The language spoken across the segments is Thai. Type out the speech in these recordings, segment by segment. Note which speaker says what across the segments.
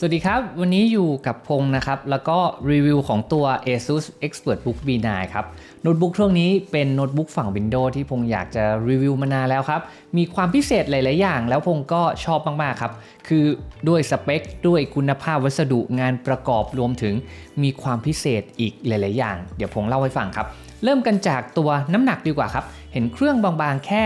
Speaker 1: สวัสดีครับ วันนี้อยู่กับพงษ์นะครับ แล้วก็รีวิวของตัว ASUS ExpertBook B9 ครับ โน้ตบุ๊กช่วงนี้เป็นโน้ตบุ๊กฝั่ง Windows ที่พงษ์อยากจะรีวิวมานานแล้วครับ มีความพิเศษหลาย ๆ อย่าง แล้วพงษ์ก็ชอบมาก ๆ ครับ คือด้วยสเปค ด้วยคุณภาพวัสดุงานประกอบรวมถึงมีความพิเศษอีกหลาย ๆ อย่าง เดี๋ยวพงษ์เล่าให้ฟังครับ เริ่มกันจากตัวน้ำหนักดีกว่าครับ เห็นเครื่องบาง ๆ แค่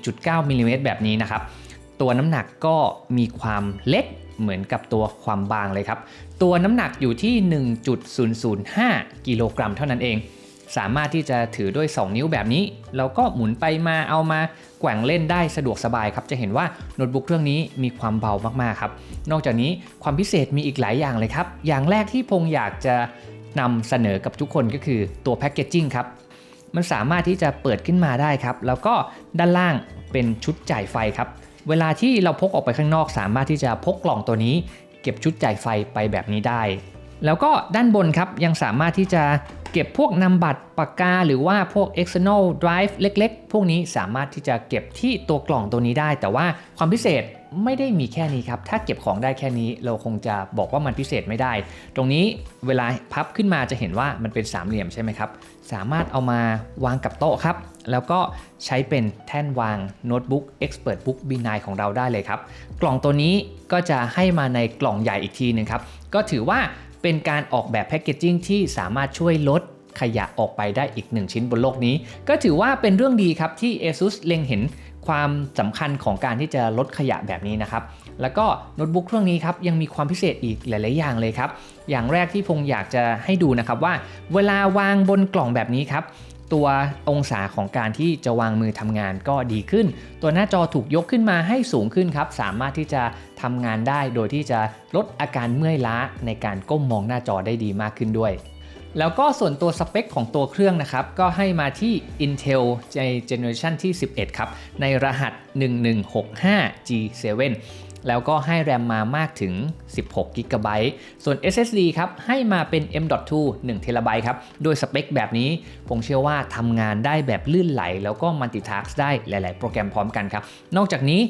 Speaker 1: 14.9มิลลิเมตรแบบนี้นะครับ ตัวน้ำหนักก็มีความเล็ก เหมือนกับตัวความบางเลยครับ ตัวน้ำหนักอยู่ที่ 1.005 กิโลกรัมเท่านั้นเอง สามารถที่จะถือด้วย 2 นิ้วแบบนี้แล้วก็หมุนไปมาเอามาแกว่งเล่นได้สะดวกสบายครับ จะเห็นว่าโน้ตบุ๊กเครื่องนี้มีความเบามากๆครับ นอกจากนี้ความพิเศษมีอีกหลายอย่างเลยครับ อย่างแรกที่พงอยากจะนำเสนอกับทุกคนก็คือตัวแพคเกจจิ้งครับ มันสามารถที่จะเปิดขึ้นมาได้ครับ แล้วก็ด้านล่างเป็นชุดจ่ายไฟครับ เวลาที่เราพกออกไปข้างนอก สามารถที่จะพกกล่องตัวนี้ เก็บชุดจ่ายไฟไปแบบนี้ได้ แล้วก็ด้านบนครับยังสามารถที่จะเก็บพวกนำบัตรปากกา หรือว่าพวก external drive เล็ก ๆ พวกนี้สามารถที่จะเก็บที่ตัวกล่องตัวนี้ได้ แต่ว่าความพิเศษไม่ได้มีแค่นี้ครับ ถ้าเก็บของได้แค่นี้ เราคงจะบอกว่ามันพิเศษไม่ได้ ตรงนี้เวลาพับขึ้นมาจะเห็นว่ามันเป็นสามเหลี่ยมใช่ไหมครับ สามารถเอามาวางกับโต๊ะครับ แล้วก็ใช้เป็นแท่นวางโน้ตบุ๊ก ExpertBook B9 ของเราได้เลยครับ กล่องตัวนี้ก็จะให้มาในกล่องใหญ่อีกทีหนึ่งครับ ก็ถือว่าเป็นการออกแบบแพคเกจจิ้งที่สามารถช่วยลดขยะออกไปได้อีก1ชิ้นบนโลกนี้ ก็ถือว่าเป็นเรื่องดีครับที่ ASUS เล็งเห็นความสำคัญของการที่จะลดขยะแบบนี้นะครับ แล้วก็โน้ตบุ๊กเครื่องนี้ครับยังมีความพิเศษอีกหลาย ๆ อย่างเลยครับ อย่างแรกที่พงอยากจะให้ดูนะครับว่า เวลาวางบนกล่องแบบนี้ครับ ตัวองศาของการที่จะวางมือทำงานก็ดีขึ้น ตัวหน้าจอถูกยกขึ้นมาให้สูงขึ้นครับ สามารถที่จะทำงานได้โดยที่จะลดอาการเมื่อยล้าในการก้มมองหน้าจอได้ดีมากขึ้นด้วย แล้วก็ส่วนตัวสเปคของตัวเครื่องนะครับ ก็ให้มาที่ Intel ในเจเนอเรชันที่ 11 ครับ ในรหัส 1165G7 แล้วก็ให้แรมมามากถึง 16 g b ส่วน SSD ครับ ให้มาเป็น M.2 1 t b ครับ โดยสเปคแบบนี้ ผมเชื่อว่าทำงานได้แบบลื่นไหล แล้วก็ multitask ได้หลาย ๆ โปรแกรมพร้อมกันครับ นอกจากนี้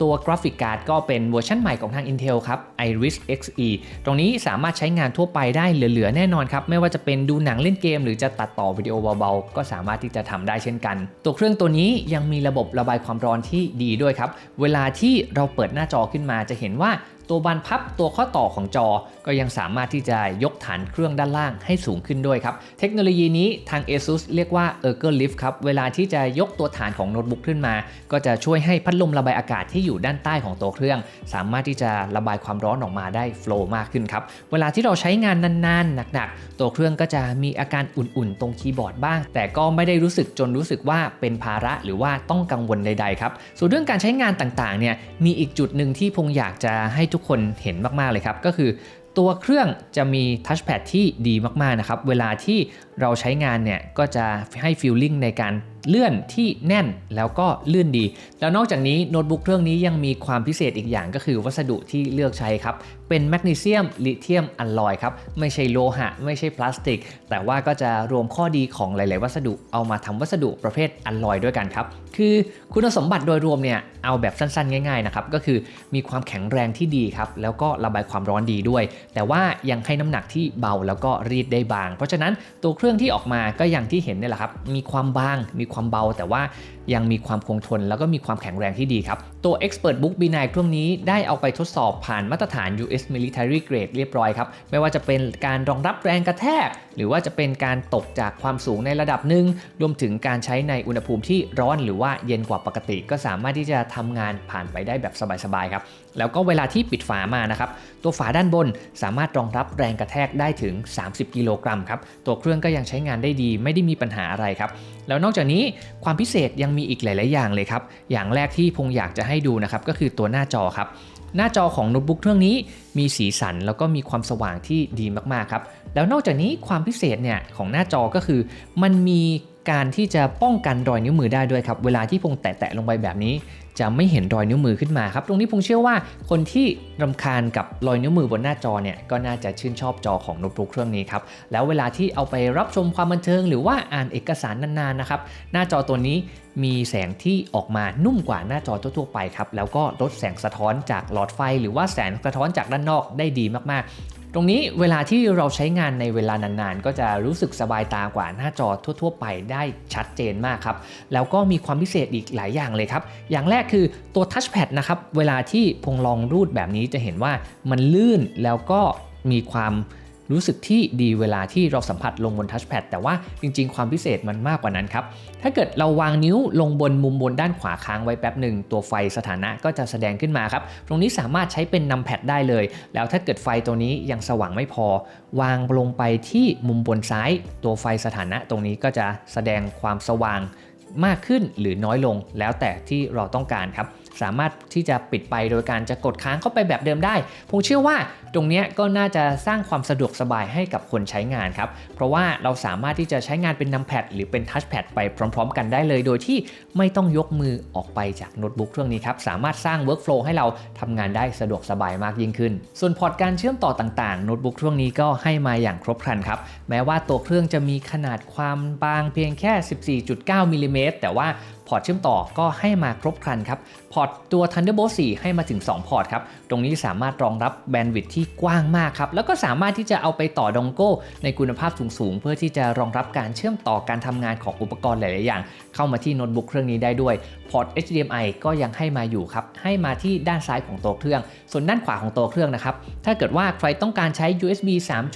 Speaker 1: ตัวกราฟิกการ์ดก็เป็นเวอร์ชันใหม่ของทาง Intel ครับ Iris Xe ตรงนี้สามารถใช้งานทั่วไปได้เหลือๆ แน่นอนครับ ไม่ว่าจะเป็นดูหนังเล่นเกม หรือจะตัดต่อวิดีโอเบาๆ ก็สามารถที่จะทำได้เช่นกัน ตัวเครื่องตัวนี้ยังมีระบบระบายความร้อนที่ดีด้วยครับ เวลาที่เราเปิดหน้าจอขึ้นมาจะเห็นว่าตัวบานพับตัวข้อต่อของจอ ก็ยังสามารถที่จะยกฐานเครื่องด้านล่างให้สูงขึ้นด้วยครับ เทคโนโลยีนี้ทาง ASUS เรียกว่า Ergo Lift ครับ เวลาที่จะยกตัวฐานของโน้ตบุ๊กขึ้นมา ก็จะช่วยให้พัดลมระบายอากาศที่อยู่ด้านใต้ของตัวเครื่อง สามารถที่จะระบายความร้อนออกมาได้โฟล์มากขึ้นครับ เวลาที่เราใช้งานนานๆหนักๆ ตัวเครื่องก็จะมีอาการอุ่นๆ ตรงคีย์บอร์ดบ้าง แต่ก็ไม่ได้รู้สึกจนรู้สึกว่าเป็นภาระหรือว่าต้องกังวลใดๆครับ ส่วนเรื่องการใช้งานต่างๆ เนี่ย มีอีกจุดหนึ่งที่พงอยากจะให้ทุกคนเห็นมาก ๆ เลยครับ ก็คือตัวเครื่องจะมีทัชแพดที่ดีมาก ๆ นะครับ เวลาที่เราใช้งานเนี่ย ก็จะให้ฟีลลิ่งในการ เลื่อนที่แน่นแล้วก็เลื่อนดี แล้วนอกจากนี้โน้ตบุ๊กเครื่องนี้ยังมีความพิเศษอีกอย่างก็คือวัสดุที่เลือกใช้ครับ เป็นแมกนีเซียมลิเธียมอัลลอยครับ ไม่ใช่โลหะ ไม่ใช่พลาสติก แต่ว่าก็จะรวมข้อดีของหลาย ๆ วัสดุเอามาทำวัสดุประเภทอัลลอยด้วยกันครับ คือคุณสมบัติโดยรวมเนี่ยเอาแบบสั้น ๆ ง่าย ๆ นะครับ ก็คือมีความแข็งแรงที่ดีครับ แล้วก็ระบายความร้อนดีด้วย แต่ว่ายังให้น้ำหนักที่เบาแล้วก็รีดได้บาง เพราะฉะนั้นตัวเครื่องที่ออกมาก็อย่างที่เห็นนี่แหละครับ มีความบาง มีความเบา แต่ว่ายังมีความคงทนแล้วก็มีความแข็งแรงที่ดีครับ ตัว ExpertBook B9 เครื่องนี้ได้เอาไปทดสอบผ่านมาตรฐาน US Military Grade เรียบร้อยครับ ไม่ว่าจะเป็นการรองรับแรงกระแทก หรือว่าจะเป็นการตกจากความสูงในระดับหนึ่ง รวมถึงการใช้ในอุณหภูมิที่ร้อนหรือว่าเย็นกว่าปกติ ก็สามารถที่จะทำงานผ่านไปได้แบบสบายๆครับ แล้วก็เวลาที่ปิดฝามานะครับ ตัวฝาด้านบนสามารถรองรับแรงกระแทกได้ถึง 30 กิโลกรัมครับ ตัวเครื่องก็ยังใช้งานได้ดี ไม่ได้มีปัญหาอะไรครับ แล้วนอกจากนี้ความพิเศษยังมีอีกหลาย ๆ อย่างเลยครับ อย่างแรกที่พงอยากจะให้ดูนะครับก็คือตัวหน้าจอครับ หน้าจอของโน้ตบุ๊กเครื่องนี้มีสีสันแล้วก็มีความสว่างที่ดีมากๆครับแล้วนอกจากนี้ความพิเศษเนี่ยของหน้าจอก็คือ มันมีการที่จะป้องกันรอยนิ้วมือได้ด้วยครับ เวลาที่พงแตะๆลงไปแบบนี้ จะไม่เห็นรอยนิ้วมือขึ้นมาครับ ตรงนี้พงเชื่อว่าคนที่รำคาญกับรอยนิ้วมือบนหน้าจอเนี่ยก็น่าจะชื่นชอบจอของโน้ตบุ๊กเครื่องนี้ครับ แล้วเวลาที่เอาไปรับชมความบันเทิง หรือว่าอ่านเอกสารนานๆนะครับ หน้าจอตัวนี้มีแสงที่ออกมานุ่มกว่าหน้าจอทั่วๆไปครับ แล้วก็ลดแสงสะท้อนจากหลอดไฟ หรือว่าแสงสะท้อนจากด้านนอกได้ดีมากๆ ตรงนี้เวลาที่เราใช้งานในเวลานานๆ ก็จะรู้สึกสบายตากว่าหน้าจอทั่ว ๆ ไปได้ชัดเจนมากครับ แล้วก็มีความพิเศษอีกหลายอย่างเลยครับ อย่างแรกคือตัวทัชแพดนะครับ เวลาที่พงลองรูดแบบนี้จะเห็นว่ามันลื่นแล้วก็มีความ รู้สึกที่ดีเวลาที่เราสัมผัสลงบนทัชแพดแต่ว่าจริง ๆ ความพิเศษมันมากกว่านั้นครับ ถ้าเกิดเราวางนิ้วลงบนมุมบนด้านขวาค้างไว้แป๊บหนึ่งตัวไฟสถานะก็จะแสดงขึ้นมาครับ ตรงนี้สามารถใช้เป็นนำแพดได้เลย แล้วถ้าเกิดไฟตัวนี้ยังสว่างไม่พอ วางลงไปที่มุมบนซ้าย ตัวไฟสถานะตรงนี้ก็จะแสดงความสว่างมากขึ้นหรือน้อยลงแล้วแต่ที่เราต้องการครับ สามารถที่จะปิดไปโดยการจะกดค้างเข้าไปแบบเดิมได้ ผมเชื่อว่าตรงนี้ก็น่าจะสร้างความสะดวกสบายให้กับคนใช้งานครับ เพราะว่าเราสามารถที่จะใช้งานเป็นนัมแพดหรือเป็นทัชแพดไปพร้อม ๆ กันได้เลย โดยที่ไม่ต้องยกมือออกไปจากโน้ตบุ๊กเครื่องนี้ครับ สามารถสร้าง Workflow ให้เราทำงานได้สะดวกสบายมากยิ่งขึ้น ส่วนพอร์ตการเชื่อมต่อต่างๆโน้ตบุ๊กเครื่องนี้ก็ให้มาอย่างครบครันครับ แม้ว่าตัวเครื่องจะมีขนาดความบางเพียงแค่ 14.9มิลลิเมตรแต่ว่า อร์ตเชื่อมต่อก็ให้มาครบครันครับ พอร์ตตัว Thunderbolt 4 ให้มาถึง 2 พอร์ตครับ ตรงนี้สามารถรองรับแบนด์วิดท์ที่กว้างมากครับ แล้วก็สามารถที่จะเอาไปต่อดองโก้ในคุณภาพสูงๆ เพื่อที่จะรองรับการเชื่อมต่อการทำงานของอุปกรณ์หลายๆอย่าง เข้ามาที่โน้ตบุ๊กเครื่องนี้ได้ด้วย พอร์ต HDMI ก็ยังให้มาอยู่ครับ ให้มาที่ด้านซ้ายของตัวเครื่อง ส่วนด้านขวาของตัวเครื่องนะครับ ถ้าเกิดว่าใครต้องการใช้ USB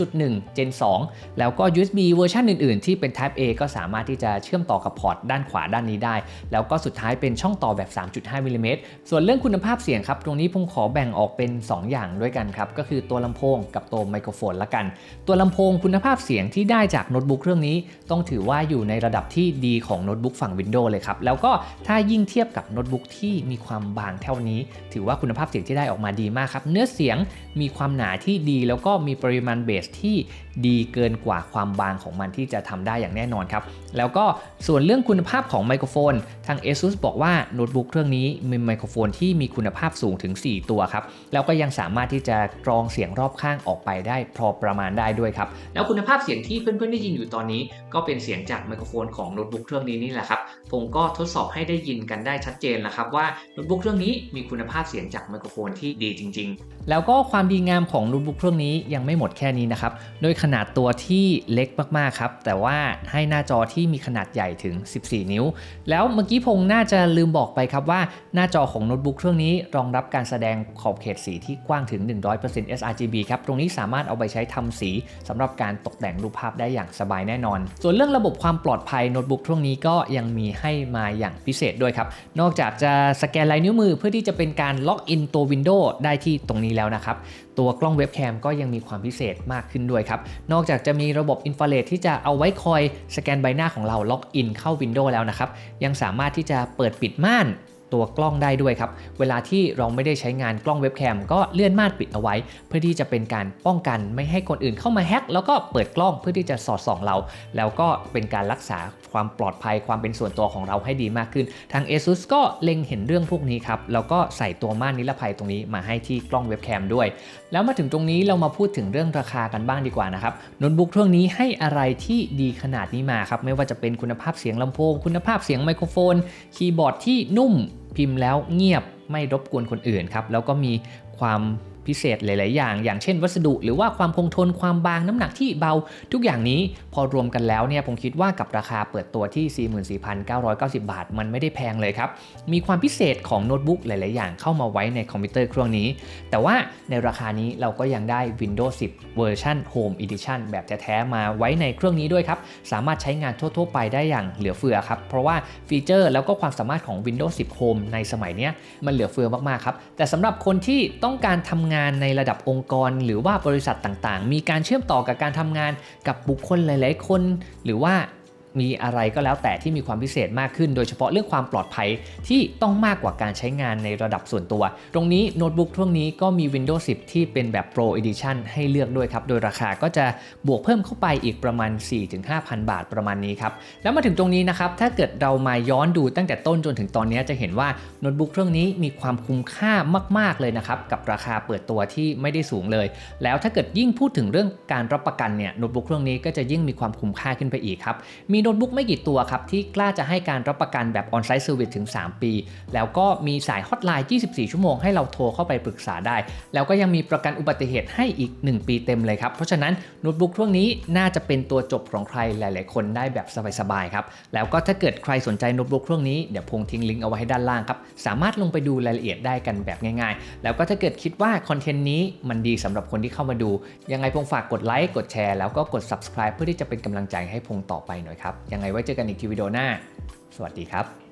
Speaker 1: 3.1 Gen 2 แล้วก็ USB เวอร์ชันอื่นๆ ที่เป็น Type A ก็สามารถที่จะเชื่อมต่อกับพอร์ตด้านขวาด้านนี้ได้แล้วก็สุดท้ายเป็นช่องต่อแบบ 3.5มิลลิเมตรส่วนเรื่องคุณภาพเสียงครับ ตรงนี้ผมขอแบ่งออกเป็น 2 อย่างด้วยกันครับ ก็คือตัวลำโพงกับตัวไมโครโฟนละกัน ตัวลำโพงคุณภาพเสียงที่ได้จากโน้ตบุ๊กเครื่องนี้ ต้องถือว่าอยู่ในระดับที่ดีของโน้ตบุ๊กฝั่ง Windows เลยครับ แล้วก็ถ้ายิ่งเทียบกับโน้ตบุ๊กที่มีความบางเท่านี้ ถือว่าคุณภาพเสียงที่ได้ออกมาดีมากครับ เนื้อเสียงมีความหนาที่ดี แล้วก็มีปริมาณเบสที่ ดีเกินกว่าความบางของมันที่จะทำได้อย่างแน่นอนครับ แล้วก็ส่วนเรื่องคุณภาพของไมโครโฟน ทาง ASUS บอกว่าโน้ตบุ๊กเครื่องนี้มีไมโครโฟนที่มีคุณภาพสูงถึง 4 ตัวครับ แล้วก็ยังสามารถที่จะกรองเสียงรอบข้างออกไปได้พอประมาณได้ด้วยครับ แล้วคุณภาพเสียงที่เพื่อนๆได้ยินอยู่ตอนนี้ ก็เป็นเสียงจากไมโครโฟนของโน้ตบุ๊กเครื่องนี้นี่แหละครับ ผมก็ทดสอบให้ได้ยินกันได้ชัดเจนแล้วครับว่าโน้ตบุ๊กเครื่องนี้มีคุณภาพเสียงจากไมโครโฟนที่ดีจริง ๆ แล้วก็ความดีงามของโน้ตบุ๊กเครื่องนี้ยังไม่หมดแค่นี้นะครับ โดยขนาดตัวที่เล็กมากๆครับ แต่ว่าให้หน้าจอที่มีขนาดใหญ่ถึง 14 นิ้ว แล้วเมื่อกี้พงษ์น่าจะลืมบอกไปครับว่าหน้าจอของโน้ตบุ๊กเครื่องนี้รองรับการแสดงขอบเขตสีที่กว้างถึง 100% sRGB ครับ ตรงนี้สามารถเอาไปใช้ทำสีสำหรับการตกแต่งรูปภาพได้อย่างสบายแน่นอน ส่วนเรื่องระบบความปลอดภัยโน้ตบุ๊กเครื่องนี้ก็ยังมีให้มาอย่างพิเศษด้วยครับ นอกจากจะสแกนลายนิ้วมือเพื่อที่จะเป็นการล็อกอินตัว Windows ได้ที่ตรงนี้แล้วนะครับ ตัวกล้องเว็บแคมก็ยังมีความพิเศษมากขึ้นด้วยครับนอกจากจะมีระบบอินฟราเรดที่จะเอาไว้คอยสแกนใบหน้าของเราล็อกอินเข้า Windows แล้วนะครับ ยังสามารถที่จะเปิดปิดม่าน ตัวกล้องได้ด้วยครับ เวลาที่เราไม่ได้ใช้งานกล้องเว็บแคมก็เลื่อนม่านปิดเอาไว้ เพื่อที่จะเป็นการป้องกันไม่ให้คนอื่นเข้ามาแฮ็กแล้วก็เปิดกล้องเพื่อที่จะสอดส่องเรา แล้วก็เป็นการรักษาความปลอดภัยความเป็นส่วนตัวของเราให้ดีมากขึ้น ทาง ASUS ก็เล็งเห็นเรื่องพวกนี้ครับ แล้วก็ใส่ตัวม่านนิรภัยตรงนี้มาให้ที่กล้องเว็บแคมด้วย แล้วมาถึงตรงนี้เรามาพูดถึงเรื่องราคากันบ้างดีกว่านะครับโน้ตบุ๊กเครื่องนี้ให้อะไรที่ดีขนาดนี้มาครับไม่ว่าจะเป็นคุณภาพเสียงลำโพง คุณภาพเสียงไมโครโฟน คีย์บอร์ดที่นุ่ม พิมพ์แล้วเงียบไม่รบกวนคนอื่นครับแล้วก็มีความ พิเศษหลาย ๆ อย่าง อย่างเช่น วัสดุหรือว่าความคงทนความบางน้ำหนักที่เบา ทุกอย่างนี้พอรวมกันแล้วเนี่ยผมคิดว่ากับราคาเปิดตัวที่ 44,990 บาท มันไม่ได้แพงเลยครับ มีความพิเศษของโน้ตบุ๊กหลาย ๆ อย่างเข้ามาไว้ในคอมพิวเตอร์เครื่องนี้ แต่ว่าในราคานี้เราก็ยังได้ Windows 10 เวอร์ชัน Home Edition แบบแท้ ๆ มาไว้ในเครื่องนี้ด้วยครับ สามารถใช้งานทั่ว ๆ ไปได้อย่างเหลือเฟือครับ เพราะว่าฟีเจอร์แล้วก็ความสามารถของ Windows 10 Home ในสมัยนี้มันเหลือเฟือมาก ๆ ครับ แต่สำหรับคนที่ต้องการทำงานในระดับองค์กร หรือว่าบริษัทต่างๆ มีการเชื่อมต่อกับการทำงานกับบุคคลหลาย ๆ คน หรือว่า มีอะไรก็แล้วแต่ที่มีความพิเศษมากขึ้น โดยเฉพาะเรื่องความปลอดภัยที่ต้องมากกว่าการใช้งานในระดับส่วนตัว ตรงนี้โน้ตบุ๊กช่วงนี้ก็มี Windows 10 ที่เป็นแบบ Pro Edition ให้เลือกด้วยครับ โดยราคาก็จะบวกเพิ่มเข้าไปอีกประมาณ 4-5,000 บาทประมาณนี้ครับ แล้วมาถึงตรงนี้นะครับ ถ้าเกิดเรามาย้อนดูตั้งแต่ต้นจนถึงตอนนี้จะเห็นว่าโน้ตบุ๊กเครื่องนี้มีความคุ้มค่ามาก ๆเลยนะครับกับราคาเปิดตัวที่ไม่ได้สูงเลย แล้วถ้าเกิดยิ่งพูดถึงเรื่องการรับประกันเนี่ยโน้ตบุ๊กเครื่องนี้ก็จะยิ่งมีความคุ้มค่าขึ้นไปอีกครับมีโน้ตบุ๊กไม่กี่ตัวครับ ที่กล้าจะให้การรับประกันแบบ on-site service ถึง 3 ปี แล้วก็มีสายฮอตไลน์ 24 ชั่วโมงให้เราโทรเข้าไปปรึกษาได้ แล้วก็ยังมีประกันอุบัติเหตุให้อีก 1 ปีเต็มเลยครับ เพราะฉะนั้นโน้ตบุ๊กเครื่องนี้น่าจะเป็นตัวจบของใครหลาย ๆ คนได้แบบสบาย ๆ ครับ แล้วก็ถ้าเกิดใครสนใจโน้ตบุ๊กเครื่องนี้เดี๋ยวพงทิ้งลิงก์เอาไว้ให้ด้านล่างครับสามารถลงไปดูรายละเอียดได้กันแบบง่าย ๆ แล้วก็ถ้าเกิดคิดว่าคอนเทนต์นี้มันดีสำหรับคนที่เข้ามาดู ยังไงพงฝากกดไลค์กดแชร์แล้วก็กด subscribe เพื่อที่จะเป็นกำลังใจให้พงต่อไปหน่อยครับยังไงไว้เจอกันอีกทีวิดีโอหน้า สวัสดีครับ